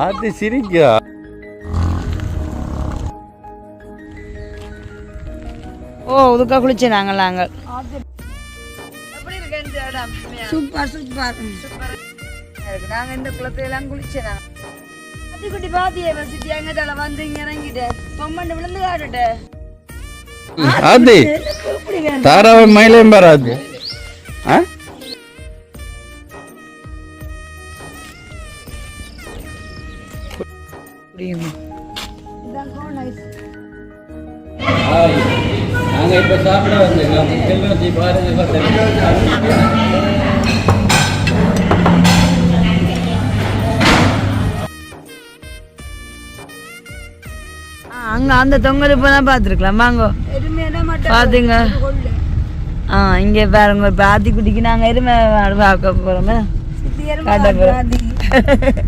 அது சிரிக்கா. ஓ உதுக்கா குளிச்ச நாங்கள் நாங்கள் சூப்பர் சூப்பர். நாங்கள் இந்த குளத்தையெல்லாம் குளிச்சேன் குட்டி பாத்தியே வசிட்டி அங்கிட்டால வந்து இங்க இறங்கிட்டு. பொம்மண்டு விழுந்து காட்டுட்டு. தாராவை மயிலையும் வராது ஆ? இப்ப சாப்பிட வந்திருக்கோம் செல்வத்தி பாரதி அங்க அந்த தொங்கல் இப்போ தான் பார்த்துருக்கலாம். வாங்க. பாத்தீங்க. ஆ இங்கே பாருங்க இப்போ ஆத்திக்குட்டிக்கு நாங்கள் எருமை பார்க்க போகிறோமே காட்ட போறோம். ஆதி.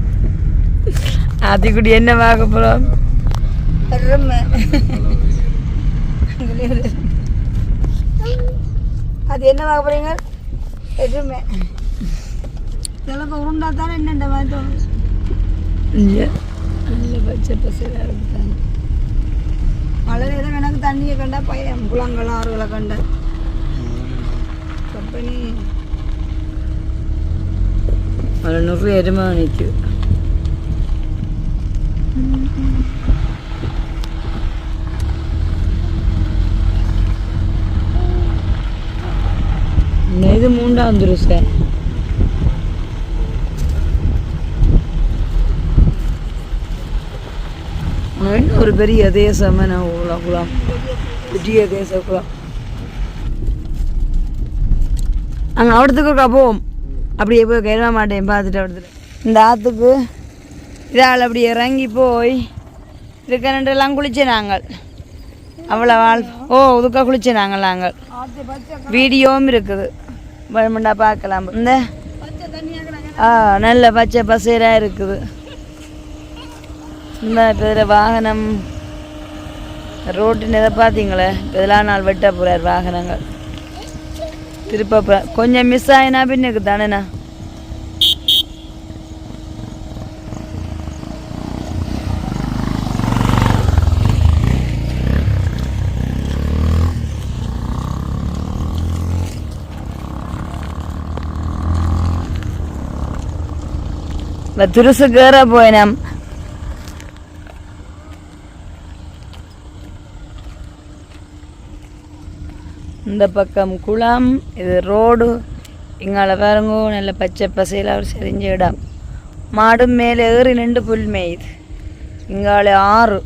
ஆத்திக்குட்டி என்ன பார்க்க போகிறோம் எருமை. அது என்ன பார்க்க போறீங்க எருமை இதெல்லாம் உருண்டா தானே என்னண்ட மாதிரி தோணும் இங்கே நல்ல பச்சை பசையாக இருக்குதாங்க மழை நேரம் எனக்கு தண்ணியை கண்டா பயம் குளங்கள் ஆறுகளை கண்ட கம்பெனி அதில் நிறைய எருமை நிற்குது ஒன்று இது மூண்டாம் சார் இன்னும் ஒரு பெரிய தேசமான குளம் குலாம் பெரிய தேச குலாம் அங்கே அவிடத்துக்கு போவோம். அப்படியே போய் கைரவ மாட்டேன் பார்த்துட்டு அவடத்துல. இந்த ஆற்றுக்கு இதால் அப்படி இறங்கி போய் இதுக்கரெண்டெல்லாம் குளிச்ச நாங்கள். அவ்வளோ வாழ் ஓ இதுக்காக குளிச்ச நாங்கள் நாங்கள். வீடியோவும் இருக்குது. வேணுமெண்டா பார்க்கலாம். இந்த ஆ நல்ல பச்சை பசேராக இருக்குது. இந்த இப்போ இதில் வாகனம் ரோட்டின் இதை பார்த்தீங்களே? இப்போ இதெல்லாம் நாள் வெட்ட போகிறார் வாகனங்கள். திருப்ப கொஞ்சம் மிஸ் ஆயினா பின்னுக்கு தானேண்ணா? இந்த திருசுக்கேற போயினம் இந்த பக்கம் குளம் இது ரோடு இங்கால பாருங்க நல்ல பச்சை பசையில் அவர் செறிஞ்ச இடம் மாடும் மேலே ஏறி நின்று புல் மேயுது இங்கால ஆறு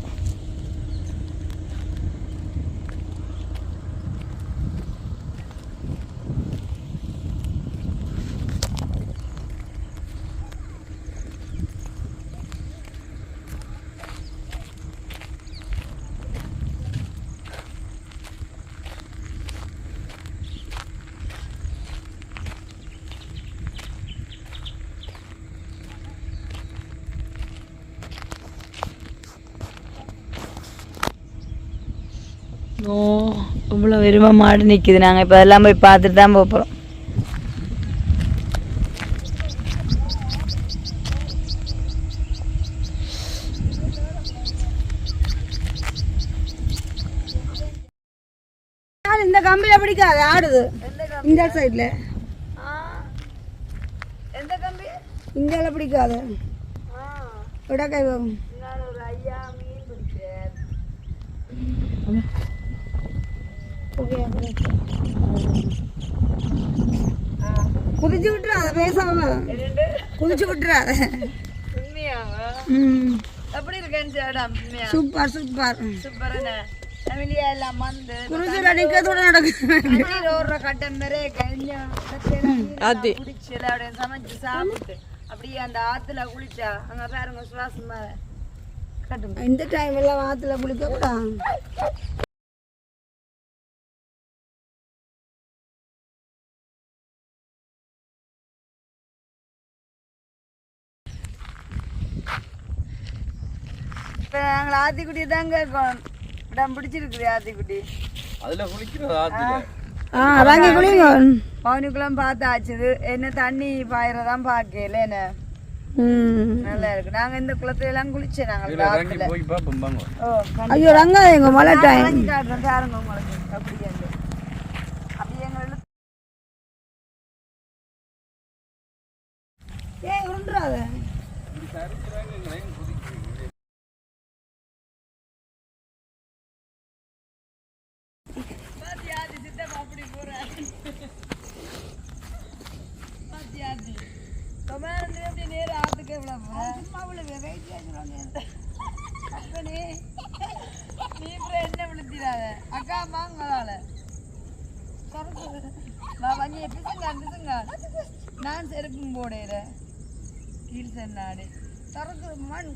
ஓ இவ்வளோ வெறுமை மாடு நிற்கிது நாங்கள் இப்போ அதெல்லாம் போய் பார்த்துட்டு தான் போக போகிறோம் இந்த கம்பியில பிடிக்காது ஆடுது. இந்த சைடுல. எந்த கம்பி? இந்தியால பிடிக்காது. விட கை ஐயா மீன் பிடிச்சார். குதிச்சு விட்டுறாத பேசாம குதிச்சு விட்டுறாத எப்படி இருக்கேன்னு சூப்பர் சூப்பர் ஃபேமிலியா எல்லாம் வந்து நடக்குது கட்டம் வரை கஞ்சி குடிச்சு அப்படியே சமைச்சு சாப்பிட்டு அப்படியே அந்த ஆத்துல குளிச்சா அங்க பாருங்க சுவாசமா இந்த டைம் எல்லாம் வாத்துல குளிக்க கூடாது நாங்கள் ஆத்திக்குட்டி தான் கேட்கோம் இடம் பிடிச்சிருக்குது ஆத்திக்குட்டி. அதுல குளிக்கிறது ஆத்துல ஆ. அதாங்க குளிங்க. பவுனுக்குலாம் பார்த்தாச்சுது என்ன தண்ணி பாயிரதான் பார்க்கல என்ன? நல்லா இருக்கு. நாங்க இந்த குளத்துல எல்லாம் குளிச்சோம். நாங்க ஐயோ ரங்கா எங்க மழை டைம் பாருங்க உங்களுக்கு. அப்படியே வந்து. அப்படியே எங்களை ஏய் உருண்டுறாத என்ன விழுத்திடாத அக்கா மாங்கலால வஞ்சிய பிசுங்க பிசுங்க நான் செருப்பும் போடையிற கீழ் சென்னாடு திறக்குற மண் களிமண் ஆனா ஆறு நல்லாப்பா இது ஓகே வத்தாம சூப்பரா இருக்கு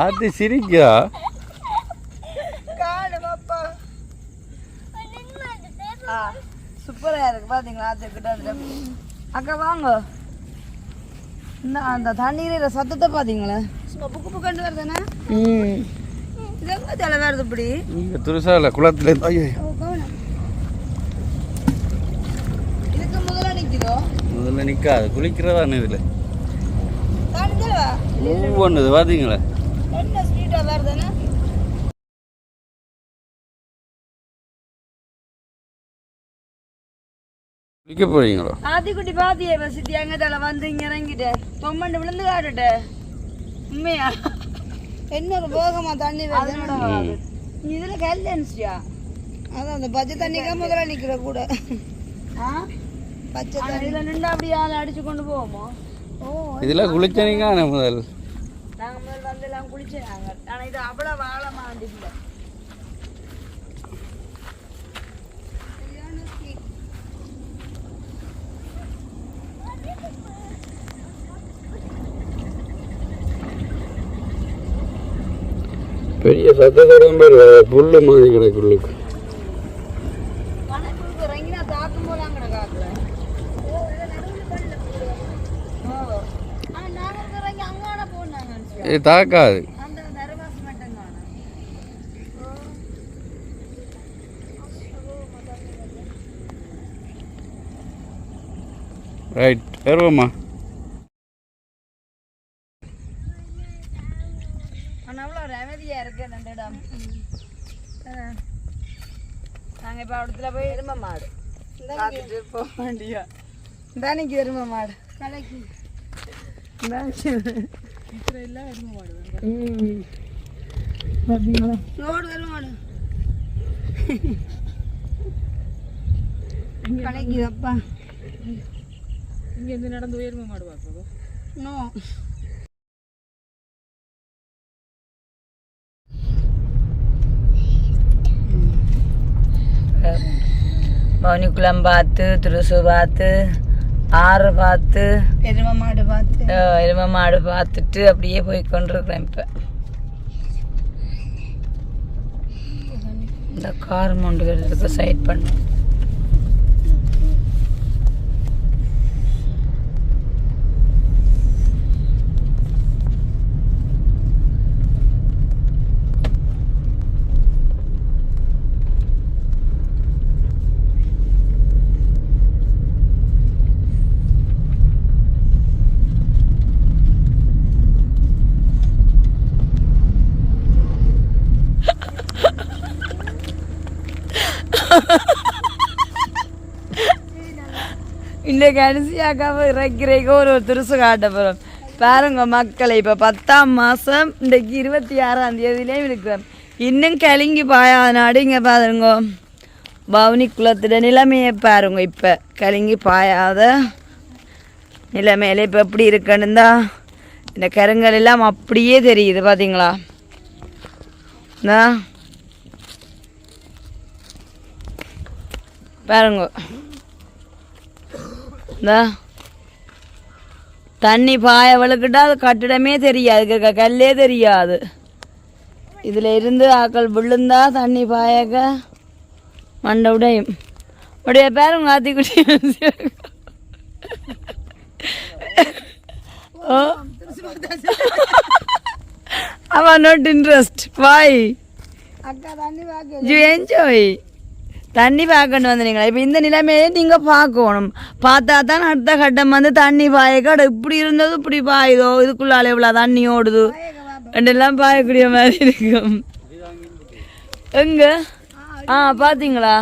அது சிரிக்கா காடு பாப்பா ஆ சூப்பரா இருக்கு பாத்தீங்களா அது கிட்ட அதுல அக்கா வாங்க இந்த அந்த தண்ணீர சத்தத்தை பாத்தீங்களா சும்மா புக்கு புக்கண்டு வருதுண்ணா ம் இது எங்க தலை வருது இப்படி துருசால குளத்துல இருந்து- ஐயோ ஓ கவனம் இதுக்கு முதல்ல நிக்குதோ முதல்ல நிக்காது. குளிக்கிறதானே இதுல ஒவ்வொன்று என்ன வருதுன்னா குளிக்க போறீங்களோ? ஆத்திக்குட்டி பாத்தியே வசதி எங்க தலை வந்து இங்க இறங்கிட்டு. தொம்மண்டு விழுந்து காட்டுட்ட. உண்மையா? இன்னொரு போகமா தண்ணி வருது. இதுல கல் அதான் அந்த பச்சை தண்ணிக்கா முதல்ல நிக்கிற கூட. ஆ? பச்சை ஆனா இதுல நின்று அப்படியே ஆளை அடிச்சு கொண்டு போவோமோ? ஓ குளிச்சனீங்க முதல். நாங்க முதல் வந்து எல்லாம் குளிச்சாங்க ஆனா இது அவ்வளவு ஆழமா இல்லை பெரிய சத்தத்தோட புல்லு மாதிரி கிடக்குள்ளுக்கு கணக்கு இறங்கினா தாக்கும் போது அங்கே காக்கல ஓ இதில் நடுவில் பண்ணல ஓ ஆனா நாங்க இறங்கி அங்கான போனாங்க இது தாக்காது. ரைட் இடம். நாங்கள் இப்போ இடத்துல போய் எரும மாடு. பார்த்துட்டு போக வேண்டியா. தானிக்கு எரும மாடு. கடைக்கு ரோடு இங்கேருந்து நடந்து உயர்ம மாடு நோ மௌனிக்குளம் பார்த்து திருசூர் பார்த்து ஆறு பார்த்து எரும மாடு பார்த்து. எரும மாடு பார்த்துட்டு அப்படியே போய் கொண்டிருக்கிறேன் இப்போ. இந்த கார் மொண்டு வர்றதுக்கு சைட் பண்ணு. இன்றைக்கு அரிசியாக்காவை இறக்கிறேக்கு ஒரு ஒரு திருசு காட்ட போகிறோம் பாருங்க மக்களை இப்போ பத்தாம் மாதம் இன்றைக்கு இருபத்தி ஆறாம் தேதியிலையும் இருக்கிறோம் இன்னும் கலிங்கி பாயாத நாடு இங்கே பாருங்க பவுனி குளத்துட நிலைமையை பாருங்க இப்போ கலிங்கி பாயாத நிலைமையில இப்போ எப்படி இருக்குன்னு தான் இந்த கருங்கல் எல்லாம் அப்படியே தெரியுது பார்த்தீங்களா பாருங்க இந்தா. தண்ணி பாய வழுக்கிட்டா அது கட்டிடமே தெரியாது கல்லே தெரியாது. இதில் இருந்து ஆக்கள் விழுந்தா தண்ணி பாயக்க மண்டை உடையும். உடைய பேருங்க ஆத்திக்குட்டி ஓ. அவன் நாட் இன்ட்ரெஸ்ட் வாய் அக்கா தண்ணி வாக்கு யூ என்ஜாய் தண்ணி பார்க்கணும் வந்தீங்களா? இப்போ இந்த நிலைமையை நீங்கள் பார்க்கணும் பார்த்தா தான் அடுத்த கட்டம் வந்து தண்ணி பாயக்காடு இப்படி இருந்தது இப்படி பாயுதோ? இதுக்குள்ளால இவ்வளோ தண்ணி ஓடுது. ரெண்டெல்லாம் பாயக்கூடிய மாதிரி இருக்கும். எங்க? ஆ பார்த்தீங்களா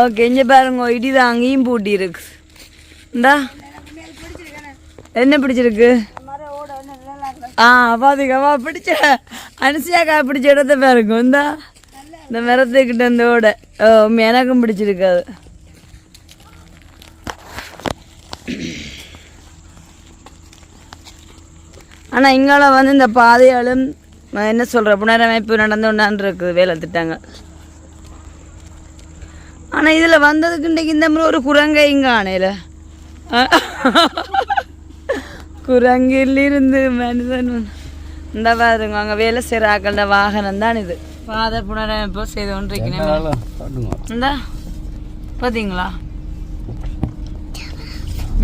ஓகே இங்கே பாருங்க இடிதான் அங்கேயும் பூட்டி இருக்கு. இந்தா. என்ன பிடிச்சிருக்கு? ஆ பாத்துக்கவா பிடிச்ச. அனுசியாக்கா பிடிச்ச இடத்த பாருங்க இந்தா. இந்த மரத்துக்கிட்ட இந்த ஓட. ஓ எனக்கும் பிடிச்சிருக்காது. ஆனால் இங்கால வந்து இந்த பாதையாலும் என்ன சொல்கிற புனரமைப்பு நடந்து கொண்டான் இருக்குது வேலை திட்டாங்க ஆனால் இதில் வந்ததுக்கு இன்றைக்கு இந்த மாதிரி ஒரு குரங்கை இங்கே ஆனையில் குரங்கிலிருந்து மனிதன் இந்த பாருங்க அங்கே வேலை செய்கிற ஆக்கள வாகனம் தான் இது. செய்து கொண்டிருக்கிறேன். காட்டுங்க இந்த பார்த்தீங்களா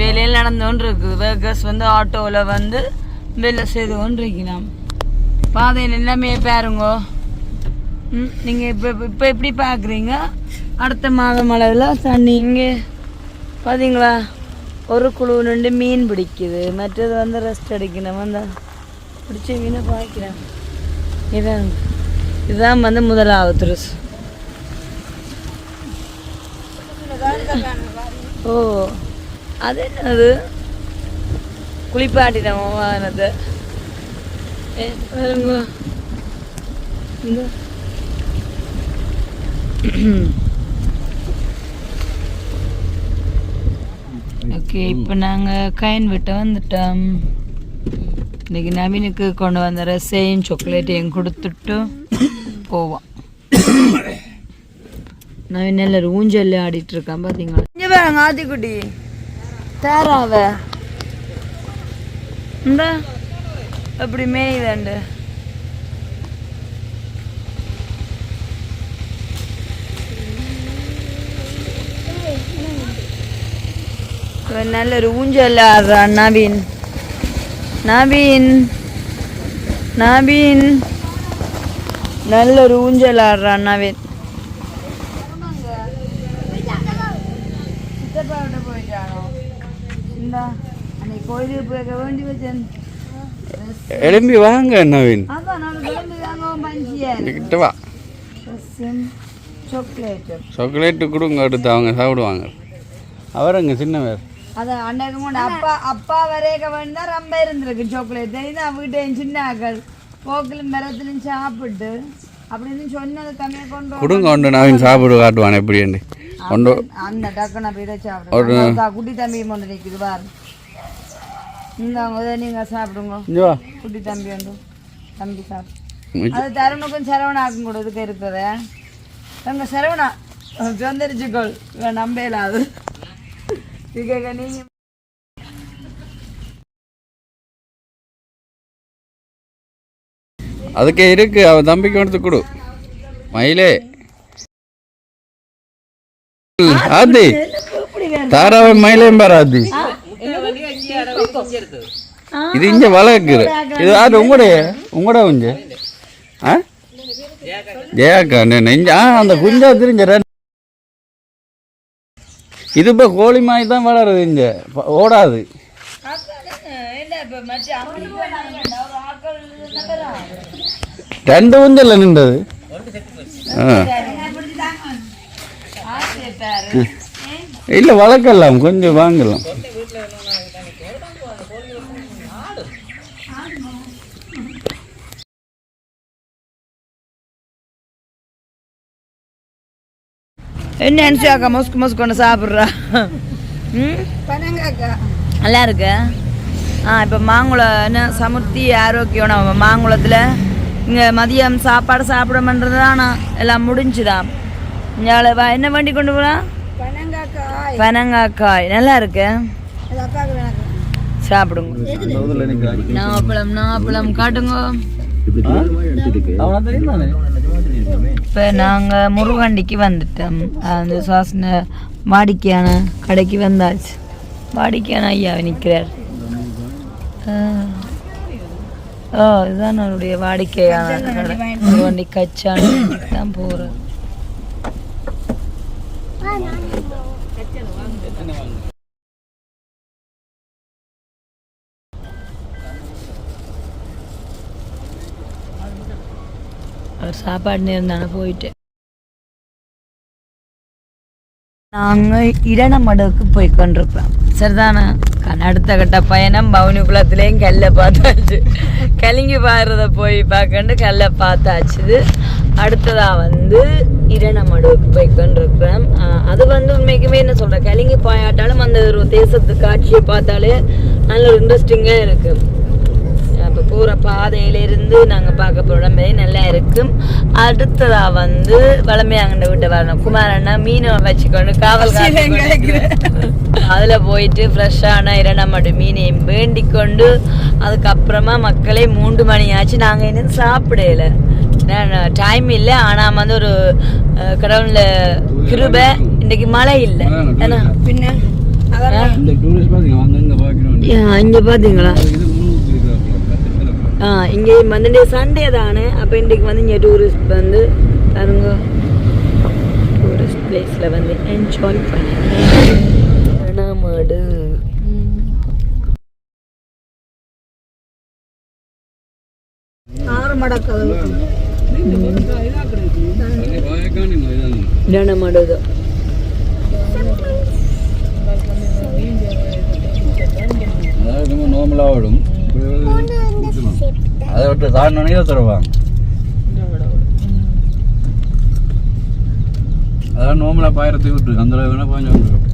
வேலையில் நடந்து கொண்டு இருக்குது வேர்க்கர்ஸ் வந்து ஆட்டோவில் வந்து வேலை செய்து கொண்டு இருக்கிறோம் பாதையில் எல்லாமே பாருங்கோ. ம் நீங்கள் இப்போ இப்போ எப்படி பார்க்குறீங்க அடுத்த மாதம் அளவில் தண்ணி இங்கே பார்த்தீங்களா ஒரு குழு நின்று மீன் பிடிக்குது. மற்றது வந்து ரெஸ்ட் அடிக்கணும். அந்த பிடிச்ச மீனை பாய்க்கிறேன். இதான் இதுதான் வந்து முதலாவது ட்ரெஸ் ஓ அது என்னது? குளிப்பாட்டினோம் வாகனத்தை பாருங்க இந்த. ஓகே இப்போ நாங்கள் கயன் விட்டு வந்துட்டோம். இன்னைக்கு நவீனுக்கு கொண்டு வந்தேன் சேம் சாக்லேட் சாக்லேட்டையும் கொடுத்துட்டு போவோம். நவீன் எல்லாரும் ஊஞ்சல்ல ஆடிட்டு இருக்கான் பாத்தீங்களா? இங்க பாருங்க ஆத்திக்குட்டி. தேராவ. இந்த. அப்படி மேய்தாண்டு? இவன் நல்ல ஒரு ஊஞ்சல் ஆடுறான் நவீன். நவீன். நவீன். நல்ல ஒரு ஊஞ்சல் ஆடுறான் நவீன் எழும்பி வாங்க நவீன். கிட்ட வா. சாக்லேட்டு சாக்லேட்டு கொடுங்க அடுத்து அவங்க சாப்பிடுவாங்க. அவருங்க சின்னவர். அது அன்னைக்கு அப்பா அப்பா வரையக்க வேண்டா ரொம்ப இருந்திருக்கு சாக்லேட் தெரியுது வீட்டையும் சின்ன ஆக்கள். போக்கிலும் மரத்துலையும் சாப்பிட்டு அப்படின்னு சொன்னது தம்மையை கொண்டு. கொடுங்க ஒன்று நவீன் சாப்பிடு காட்டுவான் கொண்டு அந்த டக்குன்னு அப்படி இதை சாப்பிடுங்க குட்டி தம்பி ஒன்று நிற்குது பாரு இந்தாங்க நீங்க சாப்பிடுங்க குட்டி தம்பி உண்டு தம்பி சாப்பிடு அது தருணுக்கும் சரவணாக்கும் கூட இதுக்கு இருக்குது எங்க சரவணா சொந்தரிச்சுக்கோள் நம்பல அது இதுக்கு நீங்க அதுக்கே இருக்கு அவன் தம்பிக்கு எடுத்து கொடு. மயிலே. ஆதி தாராவை மயிலையும் பாரு ஆதி. இது இங்க வளர்க்குது. இது அது உங்களுடைய உங்களோட குஞ்ச. ஆ? ஜெயாக்கா நெஞ்ச ஆ அந்த குஞ்சா தெரிஞ்ச இது இப்போ கோழி மாதிரி தான் வளருது இங்க. ஓடாது. ரெண்டு குஞ்சல்ல நின்றது இல்லை வளர்க்கலாம் கொஞ்சம் வாங்கலாம் என்ன அக்கா மொஸ்கு மொஸ்கு ஒன்று சாப்பிட்றா நல்லா இருக்கு ஆ இப்போ மாங்குளம் என்ன சமுர்த்தி ஆரோக்கியம் நம்ம மாங்குளத்தில் இங்கே மதியம் சாப்பாடு சாப்பிடமன்றது தான் எல்லாம் முடிஞ்சுதான் இங்கே வா என்ன வண்டி கொண்டு போகலாம் பனங்காக்காய். நல்லா இருக்கு. சாப்பிடுங்க. நாப்பழம் நாப்பழம் காட்டுங்க. இப்போ நாங்கள் முருகண்டிக்கு வந்துட்டோம். அந்த சுவாசன வாடிக்கையான கடைக்கு வந்தாச்சு. வாடிக்கையான ஐயா நிற்கிறார் ஓ இதுதான் நம்மளுடைய வாடிக்கையான ஒரு வண்டி கச்சான் தான் போகிறேன் சாப்பாடு நேரம் தானே போயிட்டேன் நாங்கள் இடனமடுவுக்கு போய் கொண்டிருக்கிறோம் சரிதானே? அடுத்த கட்ட பயணம் பவுனி குளத்துலேயும் கல்லை பார்த்தாச்சு. கலிங்கி பாடுறத போய் பார்க்கண்டு கல்லை பார்த்தாச்சுது அடுத்ததாக வந்து இடனமடுவுக்கு போய் கொண்டிருக்கிறோம். அது வந்து உண்மைக்குமே என்ன சொல்கிறேன் கலிங்கி பாயாட்டாலும் அந்த ஒரு தேசத்து காட்சியை பார்த்தாலே நல்ல ஒரு இன்ட்ரெஸ்டிங்காக இருக்குது அப்போ போகிற பாதையிலிருந்து நாங்கள் பார்க்க போகிற மாதிரி நல்லா இருக்கும். அடுத்ததா வந்து வளமையாங்கண்ட வீட்டை வரணும். குமாரண்ணா மீனை வச்சுக்கொண்டு காவல் அதில் போயிட்டு ஃப்ரெஷ்ஷான இரண்டாமட்டு மீனையும் வேண்டிக் கொண்டு அதுக்கப்புறமா மக்களே மூன்று மணி ஆச்சு. நாங்கள் இன்னும் சாப்பிடல. டைம் இல்லை. ஆனால் வந்து ஒரு கடவுள்ல கிருபை. இன்னைக்கு மழை இல்லை. ஏன்னா பின்ன இங்க பாக்கிறோம் இங்கே பார்த்தீங்களா இது முன்னூத்தி இருக்கிறாங்க ஆ இங்கே வந்து சண்டே தானே அப்போ இன்றைக்கு வந்து இங்கே டூரிஸ்ட் வந்து பாருங்க டூரிஸ்ட் பிளேஸில் வந்து என்ஜாய் பண்ணுறேன் மாடு மடக்கதவு மாடு தான் அதாவது ரொம்ப நார்மலாக விடும் அதை விட்டு தாண்டினே தருவாங்க அதான் நார்மலாக பாயிரத்தை விட்டு அந்த அளவு வேணால் பாஞ்சு விட்டுரும்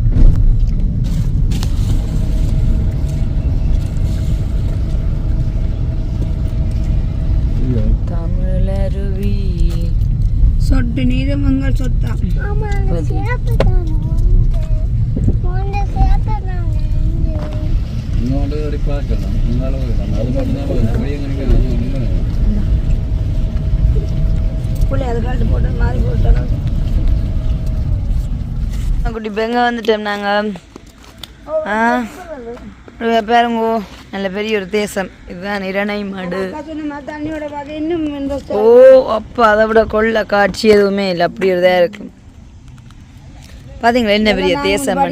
தமிழருவி. சொட்டு நீரும் எங்கள் சொத்தா இங்கே வந்து ஒரு பார்க்கலாம் இந்த அளவு நம்ம அது மட்டும்தான் வெளியே அது போட்டு மாறி போட்டோம் குட்டி பெங்க வந்துட்டோம் நாங்கள் ஆ இங்க பாருங்கோ நல்ல பெரிய ஒரு தேசம் இதுதான் இரணை மாடு ஓ அப்பா அதை விட கொள்ள காட்சி எதுவுமே இல்லை அப்படி ஒரு இதாக இருக்கும் பார்த்தீங்களா என்ன பெரிய தேசம்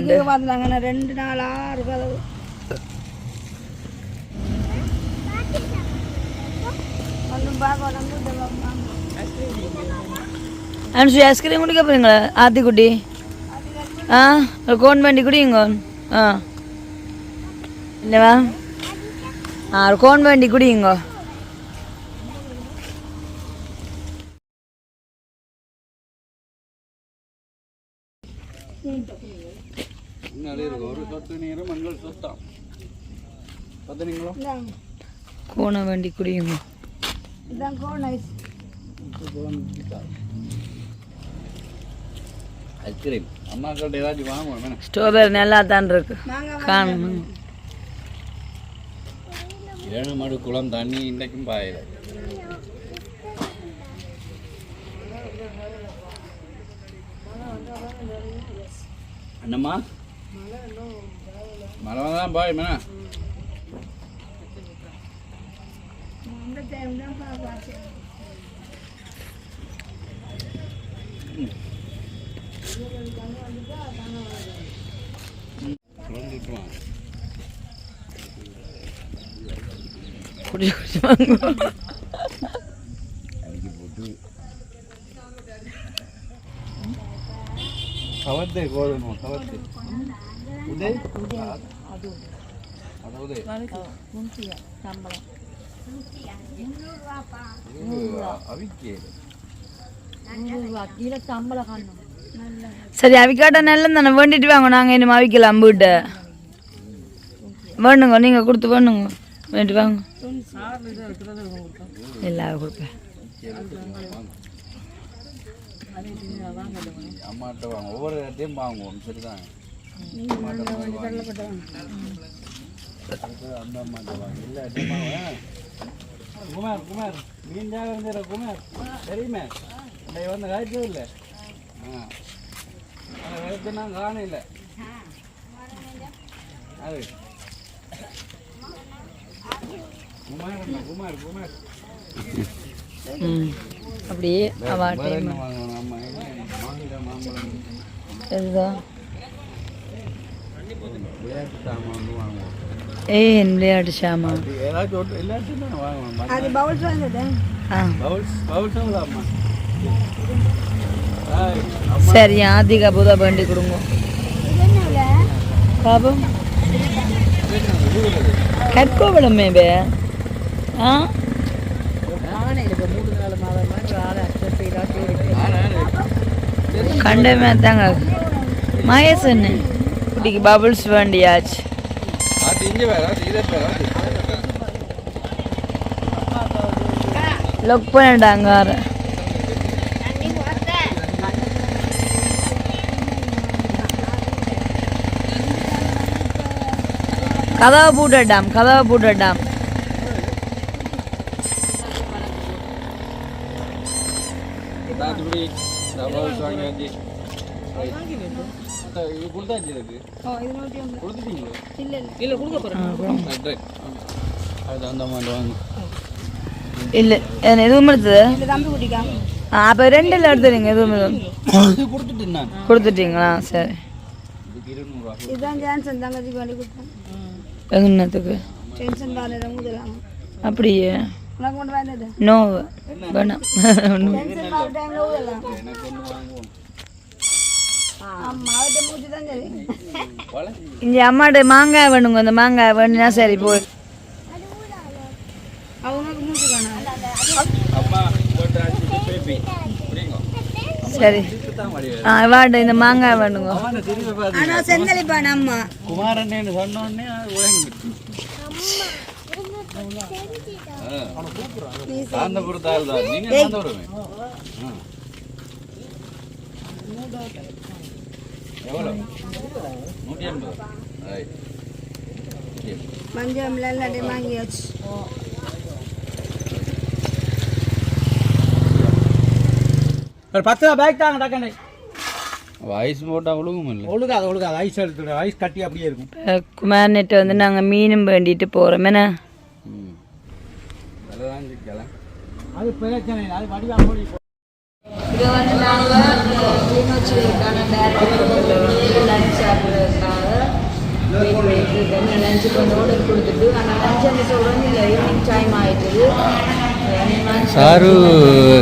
ரெண்டு நாள் ஆறு அனுசு ஐஸ்கிரீம் குடிக்க போறீங்களா ஆத்திக்குட்டி ஆ கோன் வண்டி குடிங்க ஆ என்னவா ஆ கோன் வண்டி குடிங்க கோண வண்டி குடிங்க இதான் கோன் ஐஸ் ஐஸ்கிரீம் அம்மாக்கிட்ட ஏதாச்சும் வாங்குவோம் ஸ்ட்ராபெரி நல்லா தான் இருக்கு. காணும். ஏழு மடு குளம் தண்ணி இன்றைக்கும் பாயல. என்னம்மா? மழை தான் பாய் மேனா குழந்தைக்குவான் குடி குடி வாங்க அடிக்கி போட்டு கவர்த்து கோரணும் கவர்த்து உதய் அது உதய் அவிக்கே சரி அவிக்காட்ட நல்ல தானே வேண்டிட்டு வாங்க நாங்கள் இனிமே அவிக்கலாம் வீட்டை வேணுங்க நீங்கள் கொடுத்து வேணுங்க வேண்டிட்டு வாங்க. எல்லாரும் கொடுப்பேன் அம்மாட்ட வாங்க ஒவ்வொரு இடத்தையும் வாங்குவோம் சரிதான். அம்மாட்ட வாங்க எல்லா இடத்தையும் வாங்க குமார் குமார். மீன் ஜாகிரதை குமார். தெரியுமே? இன்னைக்கு வந்து காய்ச்சது இல்லை. ஆ. நான் காணும் இல்லை அது. குமார் குமார் குமார். அப்படியே இதுதான் விளையாட்டு சாமான் வந்து வாங்குவோம். எல்லாத்தையும் தான் வாங்குவோம் அது பவுல்ஸ் ஆ பவுல்ஸ் சரி ஆதிகா புதா வேண்டி கொடுங்க பாபம் கற்கோவளமே பே ஆ கண்டமே தாங்க மகேசன் இப்படிக்கு பபுள்ஸ் வேண்டியாச்சு அது இங்கே வேற அது இதே பேர் லொக் பண்ணிட்டாங்க கதவை பூட்டட்டாம் கதவை பூட்டட்டாம் தாத்துக்குடி பவுல்ஸ் வாங்கியாச்சு இது கொடுத்தாச்சு இதுக்கு கொடுத்துட்டீங்களோ? இல்லை இல்லை. ரைட் ரைட் அது அந்த மாதிரி வாங்க. இல்லை எதுவும் எடுத்தது? தம்பி குட்டிக்கா? அப்போ ரெண்டில் எடுத்துறீங்க எதுவும் எதுவும் இது கொடுத்துட்டேன் நான். கொடுத்துட்டீங்களா? சரி. இதுக்கு இருநூறுவா. இதுதான் ஜான்சன் தங்கச்சிக்கு வேண்டி கொடுத்தேன். எங்கன்னத்துக்கு டென்ஷன் பாரு முதலாம். அப்படியே. நோ வேணாம். இங்கே அம்மாட்ட மாங்காய் வேணுங்க அந்த மாங்காய் வேணும்னா சரி போய். சரி. வாட்ட இந்த மாங்காய் வேணுங்க. ஆனா குமாரன் தான் நீங்க. எவ்வளோ நூற்றி ரைட் மஞ்சள் எல்லாத்தையும் வாங்கியாச்சு. ஒரு பத்து ரூபா பேக் தாங்க டக்கண்டே வயசு போட்டால் ஒழுங்கும் இல்லை? ஒழுகாது ஒழுகாது. ஐஸ் எடுத்துடும் ஐஸ் கட்டி அப்படியே இருக்கும். இப்போ குமார் நெட்டை வந்து நாங்கள் மீனும் வேண்டிட்டு போகிறோம் என்ன? ம். விலைதான் சிக்கலாம் அது பிரச்சனை அது இதை வந்து நாங்கள் கிளிநொச்சிக்கான லஞ்ச் சாப்பிட்றதுக்காக லஞ்சுக்கு வந்து ஆர்டர் கொடுத்துட்டு. ஆனால் லஞ்ச் அந்த சொல்கிறோம் இல்லை ஈவினிங் டைம் ஆயிட்டுது சாரு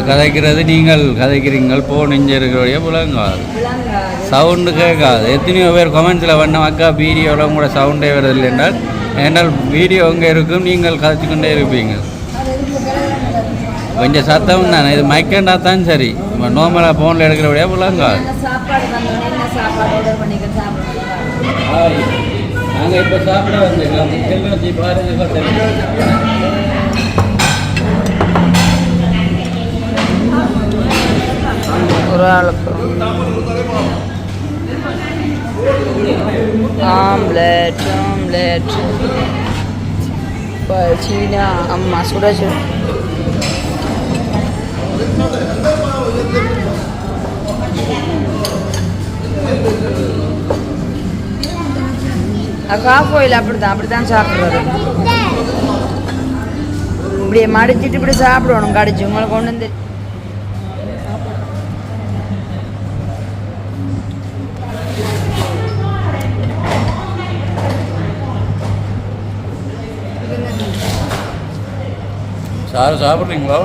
கதைக்கிறது நீங்கள் கதைக்கிறீங்கள். போ நெஞ்ச இருக்கிறோடைய புலங்காது விளங்காது. சவுண்டு கேட்காது. எத்தனையோ பேர் கமெண்ட்ஸில் பண்ண அக்கா வீடியோவில் கூட சவுண்டே வருதில்லை என்றால் ஏன்றால் வீடியோ அங்கே இருக்கும் நீங்கள் கதைச்சு கொண்டே இருப்பீங்க கொஞ்சம் சத்தம் தானே. இது மைக்கண்டா தான் சரி. ஃபோனில் வந்தோடனே என்ன சாப்பாடு ஆர்டர் பண்ணிக்க சாப்பிடுவோம் நாங்கள் இப்போ சாப்பிட வந்துருக்கோம். ஒரு ஆளுக்கு ஆம்லெட் ஆம்லெட். சீனா அம்மா சுட. சுட காஃப் ஆயில் அப்படிதான் அப்படித்தான் சாப்பிட்றது இப்படியே மடிச்சிட்டு இப்படி சாப்பிடணும் கடிச்சு. உங்களுக்கு கொண்டு வந்து சாரு சாப்பிட்றீங்களா?